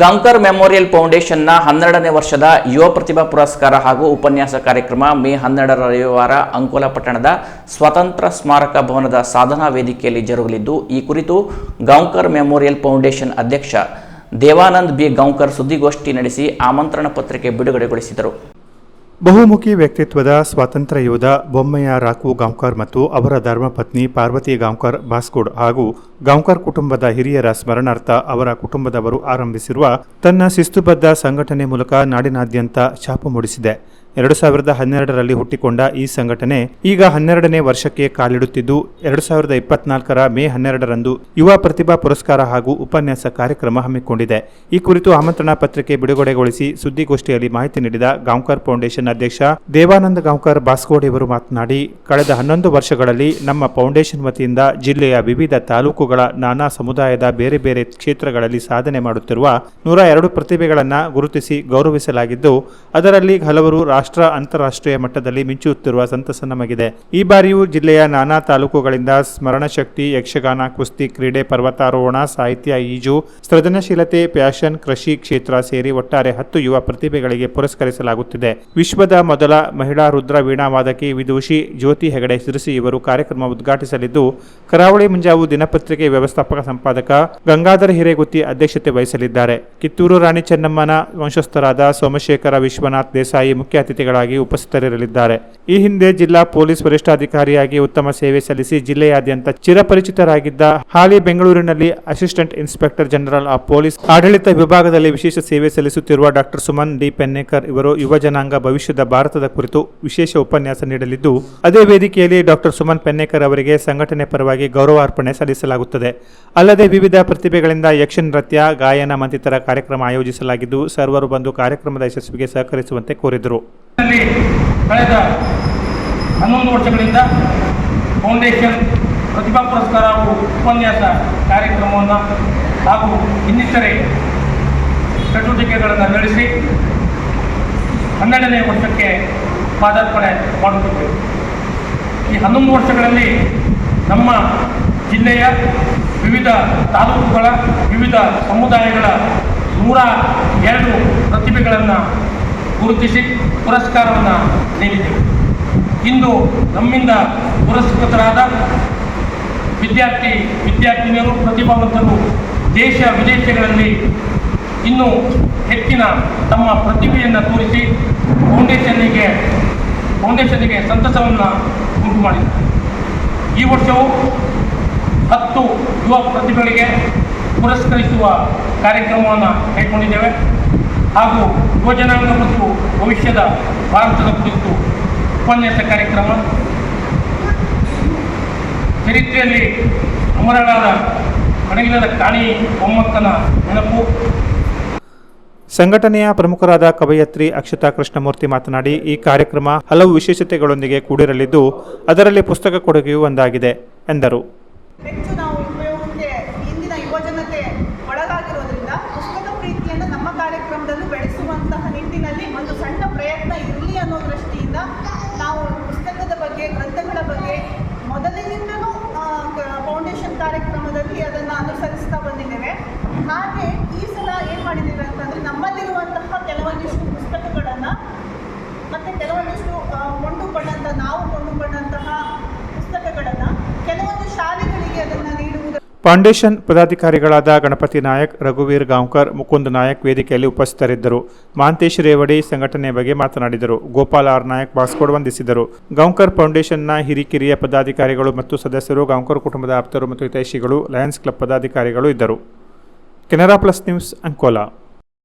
Gaonkar memorial ಫೌಂಡೇಶನ್ನ ಹನ್ನೆರಡನೇ ವರ್ಷದ ಯುವ ಪ್ರತಿಭಾ ಪುರಸ್ಕಾರ ಹಾಗೂ ಉಪನ್ಯಾಸ ಕಾರ್ಯಕ್ರಮ ಮೇ ಹನ್ನೆರಡರ ರವಿವಾರ ಅಂಕೋಲ ಪಟ್ಟಣದ ಸ್ವತಂತ್ರ ಸ್ಮಾರಕ ಭವನದ ಸಾಧನಾ ವೇದಿಕೆಯಲ್ಲಿ ಜರುಗಲಿದ್ದು, ಈ ಕುರಿತು ಗಾಂಕರ್ ಮೆಮೋರಿಯಲ್ ಫೌಂಡೇಶನ್ ಅಧ್ಯಕ್ಷ ದೇವಾನಂದ್ ಬಿ. ಗಾಂಕರ್ ಸುದ್ದಿಗೋಷ್ಠಿ ನಡೆಸಿ ಆಮಂತ್ರಣ ಪತ್ರಿಕೆ ಬಿಡುಗಡೆಗೊಳಿಸಿದರು. ಬಹುಮುಖಿ ವ್ಯಕ್ತಿತ್ವದ ಸ್ವಾತಂತ್ರ್ಯ ಯೋಧ ಬೊಮ್ಮಯ್ಯ ರಾಕು ಗಾಂವ್ಕರ್ ಮತ್ತು ಅವರ ಧರ್ಮಪತ್ನಿ ಪಾರ್ವತಿ ಗಾಂವ್ಕರ್ ಬಾಸ್ಕೋಡ್ ಹಾಗೂ ಗಾಂವ್ಕರ್ ಕುಟುಂಬದ ಹಿರಿಯರ ಸ್ಮರಣಾರ್ಥ ಅವರ ಕುಟುಂಬದವರು ಆರಂಭಿಸಿರುವ ತನ್ನ ಶಿಸ್ತುಬದ್ಧ ಸಂಘಟನೆ ಮೂಲಕ ನಾಡಿನಾದ್ಯಂತ ಛಾಪು ಮೂಡಿಸಿದೆ. ಎರಡು ಸಾವಿರದ ಹನ್ನೆರಡರಲ್ಲಿ ಹುಟ್ಟಿಕೊಂಡ ಈ ಸಂಘಟನೆ ಈಗ ಹನ್ನೆರಡನೇ ವರ್ಷಕ್ಕೆ ಕಾಲಿಡುತ್ತಿದ್ದು, ಎರಡು ಸಾವಿರದ ಇಪ್ಪತ್ನಾಲ್ಕರ ಮೇ ಹನ್ನೆರಡರಂದು ಯುವ ಪ್ರತಿಭಾ ಪುರಸ್ಕಾರ ಹಾಗೂ ಉಪನ್ಯಾಸ ಕಾರ್ಯಕ್ರಮ ಹಮ್ಮಿಕೊಂಡಿದೆ. ಈ ಕುರಿತು ಆಮಂತ್ರಣ ಪತ್ರಿಕೆ ಬಿಡುಗಡೆಗೊಳಿಸಿ ಸುದ್ದಿಗೋಷ್ಠಿಯಲ್ಲಿ ಮಾಹಿತಿ ನೀಡಿದ ಗಾಂವ್ಕರ್ ಫೌಂಡೇಶನ್ ಅಧ್ಯಕ್ಷ ದೇವಾನಂದ ಗಾಂವ್ಕರ್ ಬಾಸ್ಕೋಡಿ ಅವರು ಮಾತನಾಡಿ, ಕಳೆದ ಹನ್ನೊಂದು ವರ್ಷಗಳಲ್ಲಿ ನಮ್ಮ ಫೌಂಡೇಶನ್ ವತಿಯಿಂದ ಜಿಲ್ಲೆಯ ವಿವಿಧ ತಾಲೂಕುಗಳ ನಾನಾ ಸಮುದಾಯದ ಬೇರೆ ಬೇರೆ ಕ್ಷೇತ್ರಗಳಲ್ಲಿ ಸಾಧನೆ ಮಾಡುತ್ತಿರುವ ನೂರ ಎರಡು ಪ್ರತಿಭೆಗಳನ್ನು ಗುರುತಿಸಿ ಗೌರವಿಸಲಾಗಿದ್ದು, ಅದರಲ್ಲಿ ಹಲವರು ರಾಷ್ಟ್ರ ಅಂತಾರಾಷ್ಟ್ರೀಯ ಮಟ್ಟದಲ್ಲಿ ಮಿಂಚುತ್ತಿರುವ ಸಂತಸ ನಮಗಿದೆ. ಈ ಬಾರಿಯೂ ಜಿಲ್ಲೆಯ ನಾನಾ ತಾಲೂಕುಗಳಿಂದ ಸ್ಮರಣ ಶಕ್ತಿ ಯಕ್ಷಗಾನ, ಕುಸ್ತಿ, ಕ್ರೀಡೆ, ಪರ್ವತಾರೋಹಣ, ಸಾಹಿತ್ಯ, ಈಜು, ಸೃಜನಶೀಲತೆ, ಫ್ಯಾಷನ್, ಕೃಷಿ ಕ್ಷೇತ್ರ ಸೇರಿ ಒಟ್ಟಾರೆ ಹತ್ತು ಯುವ ಪ್ರತಿಭೆಗಳಿಗೆ ಪುರಸ್ಕರಿಸಲಾಗುತ್ತಿದೆ. ವಿಶ್ವದ ಮೊದಲ ಮಹಿಳಾ ರುದ್ರ ವೀಣಾ ವಾದಕಿ ವಿದೂಷಿ ಜ್ಯೋತಿ ಹೆಗಡೆ ಸಿರಿಸಿ ಇವರು ಕಾರ್ಯಕ್ರಮ ಉದ್ಘಾಟಿಸಲಿದ್ದು, ಕರಾವಳಿ ಮುಂಜಾವು ದಿನಪತ್ರಿಕೆ ವ್ಯವಸ್ಥಾಪಕ ಸಂಪಾದಕ ಗಂಗಾಧರ ಹಿರೇಗುತ್ತಿ ಅಧ್ಯಕ್ಷತೆ ವಹಿಸಲಿದ್ದಾರೆ. ಕಿತ್ತೂರು ರಾಣಿ ಚೆನ್ನಮ್ಮನ ವಂಶಸ್ಥರಾದ ಸೋಮಶೇಖರ ವಿಶ್ವನಾಥ್ ದೇಸಾಯಿ ಮುಖ್ಯ ಅತಿಥಿಗಳಾಗಿ ಉಪಸ್ಥಿತರಿರಲಿದ್ದಾರೆ. ಈ ಹಿಂದೆ ಜಿಲ್ಲಾ ಪೊಲೀಸ್ ವರಿಷ್ಠಾಧಿಕಾರಿಯಾಗಿ ಉತ್ತಮ ಸೇವೆ ಸಲ್ಲಿಸಿ ಜಿಲ್ಲೆಯಾದ್ಯಂತ ಚಿರಪರಿಚಿತರಾಗಿದ್ದ ಹಾಲಿ ಬೆಂಗಳೂರಿನಲ್ಲಿ assistant inspector general of police, ಆಡಳಿತ ವಿಭಾಗದಲ್ಲಿ ವಿಶೇಷ ಸೇವೆ ಸಲ್ಲಿಸುತ್ತಿರುವ ಡಾಕ್ಟರ್ ಸುಮನ್ ಡಿ. ಪೆನ್ನೇಕರ್ ಇವರು ಯುವ ಜನಾಂಗ ಭವಿಷ್ಯದ ಭಾರತದ ಕುರಿತು ವಿಶೇಷ ಉಪನ್ಯಾಸ ನೀಡಲಿದ್ದು, ಅದೇ ವೇದಿಕೆಯಲ್ಲಿ ಡಾಕ್ಟರ್ ಸುಮನ್ ಪೆನ್ನೇಕರ್ ಅವರಿಗೆ ಸಂಘಟನೆ ಪರವಾಗಿ ಗೌರವಾರ್ಪಣೆ ಸಲ್ಲಿಸಲಾಗುತ್ತದೆ. ಅಲ್ಲದೆ ವಿವಿಧ ಪ್ರತಿಭೆಗಳಿಂದ ಯಕ್ಷ ನೃತ್ಯ, ಗಾಯನ ಮತ್ತಿತರ ಕಾರ್ಯಕ್ರಮ ಆಯೋಜಿಸಲಾಗಿದ್ದು, ಸರ್ವರು ಬಂದು ಕಾರ್ಯಕ್ರಮದ ಯಶಸ್ವಿಗೆ ಸಹಕರಿಸುವಂತೆ ಕೋರಿದರು. ಕಳೆದ ಹನ್ನೊಂದು ವರ್ಷಗಳಿಂದ ಫೌಂಡೇಶನ್ ಪ್ರತಿಭಾ ಪುರಸ್ಕಾರ ಹಾಗೂ ಉಪನ್ಯಾಸ ಕಾರ್ಯಕ್ರಮವನ್ನು ಹಾಗೂ ಇನ್ನಿತರೆ ಚಟುವಟಿಕೆಗಳನ್ನು ನಡೆಸಿ ಹನ್ನೆರಡನೇ ವರ್ಷಕ್ಕೆ ಪಾದಾರ್ಪಣೆ ಮಾಡುತ್ತಿದ್ದೇವೆ. ಈ ಹನ್ನೊಂದು ವರ್ಷಗಳಲ್ಲಿ ನಮ್ಮ ಜಿಲ್ಲೆಯ ವಿವಿಧ ತಾಲೂಕುಗಳ ವಿವಿಧ ಸಮುದಾಯಗಳ ನೂರ ಎರಡು ಪ್ರತಿಭೆಗಳನ್ನು ಗುರುತಿಸಿ ಪುರಸ್ಕಾರವನ್ನು ನೀಡಿದ್ದೇವೆ. ಇಂದು ನಮ್ಮಿಂದ ಪುರಸ್ಕೃತರಾದ ವಿದ್ಯಾರ್ಥಿ, ವಿದ್ಯಾರ್ಥಿನಿಯರು, ಪ್ರತಿಭಾವಂತರು ದೇಶ, ವಿದೇಶಗಳಲ್ಲಿ ಇನ್ನೂ ಹೆಚ್ಚಿನ ತಮ್ಮ ಪ್ರತಿಭೆಯನ್ನು ತೋರಿಸಿ ಫೌಂಡೇಶನ್ನಿಗೆ ಫೌಂಡೇಶನ್ನಿಗೆ ಸಂತಸವನ್ನು ಉಂಟು ಮಾಡಿದ್ದಾರೆ. ಈ ವರ್ಷವು ಹತ್ತು ಯುವ ಪ್ರತಿಭೆಗಳಿಗೆ ಪುರಸ್ಕರಿಸುವ ಕಾರ್ಯಕ್ರಮವನ್ನು ಕೈಗೊಂಡಿದ್ದೇವೆ. ಹಾಗೂ ಯುವಜನಾಂಗ ಮತ್ತು ಭವಿಷ್ಯದ ಭಾರತದ ಕುರಿತು ಉಪನ್ಯಾಸ ಕಾರ್ಯಕ್ರಮ. ಚರಿತ್ರೆಯಲ್ಲಿ ಅಮರಳಾದ ಕಣಗಿಲದ ಕಾಣಿ ಮೊಮ್ಮಕ್ಕನ ನೆನಪು. ಸಂಘಟನೆಯ ಪ್ರಮುಖರಾದ ಕವಯತ್ರಿ ಅಕ್ಷತಾ ಕೃಷ್ಣಮೂರ್ತಿ ಮಾತನಾಡಿ ಈ ಕಾರ್ಯಕ್ರಮ ಹಲವು ವಿಶೇಷತೆಗಳೊಂದಿಗೆ ಕೂಡಿರಲಿದ್ದು ಅದರಲ್ಲಿ ಪುಸ್ತಕ ಕೊಡುಗೆಯೂ ಒಂದಾಗಿದೆ ಎಂದರು. ಹೆಚ್ಚು ನಾವು ಉಪಯೋಗಕ್ಕೆ ಇಂದಿನ ಯುವಜನತೆ ಒಳಗಾಗಿರೋದ್ರಿಂದ ಪುಸ್ತಕ ಪ್ರೀತಿಯನ್ನು ನಮ್ಮ ಕಾರ್ಯಕ್ರಮದಲ್ಲೂ ಬೆಳೆಸುವಂತಹ ನಿಟ್ಟಿನಲ್ಲಿ ಒಂದು ಸಣ್ಣ ಪ್ರಯತ್ನ ಇರಲಿ ಅನ್ನೋ ದೃಷ್ಟಿಯಿಂದ ನಾವು ಪುಸ್ತಕದ ಬಗ್ಗೆ, ಗ್ರಂಥಗಳ ಬಗ್ಗೆ ಮೊದಲಿನಿಂದಲೂ ಫೌಂಡೇಶನ್ ಕಾರ್ಯಕ್ರಮದಲ್ಲಿ ಅದನ್ನು ಅನುಸರಿಸ್ತಾ ಬಂದಿದ್ದೇವೆ. ಹಾಗೆ ಈ ಸಲ ಏನು ಮಾಡಿದ್ದೇವೆ ಅಂತಂದರೆ ನಮ್ಮಲ್ಲಿರುವಂತಹ ಕೆಲವೊಂದಿಷ್ಟು ಪುಸ್ತಕಗಳನ್ನು ಮತ್ತು ಕೆಲವೊಂದಿಷ್ಟು ಕೊಂಡುಕೊಂಡಂಥ ನಾವು ಕೊಂಡುಕೊಂಡಂತಹ ಪುಸ್ತಕಗಳನ್ನು ಕೆಲವೊಂದು ಶಾಲೆಗಳಿಗೆ ಅದನ್ನು ನೀಡುವುದು ಫೌಂಡೇಶನ್ ಪದಾಧಿಕಾರಿಗಳಾದ ಗಣಪತಿ ನಾಯಕ್, ರಘುವೀರ್ ಗಾಂವ್ಕರ್, ಮುಕುಂದ್ ನಾಯಕ್ ವೇದಿಕೆಯಲ್ಲಿ ಉಪಸ್ಥಿತರಿದ್ದರು. ಮಾಂತೇಶ್ ರೇವಡಿ ಸಂಘಟನೆ ಬಗ್ಗೆ ಮಾತನಾಡಿದರು. ಗೋಪಾಲ್ ಆರ್ ನಾಯಕ್ ಬಾಸ್ಕೋಡ್ ವಂದಿಸಿದರು. ಗಾಂವ್ಕರ್ ಫೌಂಡೇಶನ್ನ ಹಿರಿಕಿರಿಯ ಪದಾಧಿಕಾರಿಗಳು ಮತ್ತು ಸದಸ್ಯರು, ಗಾಂವ್ಕರ್ ಕುಟುಂಬದ ಆಪ್ತರು ಮತ್ತು ಹಿತೈಷಿಗಳು, ಲಯನ್ಸ್ ಕ್ಲಬ್ ಪದಾಧಿಕಾರಿಗಳು ಇದ್ದರು. Canara plus news Ankola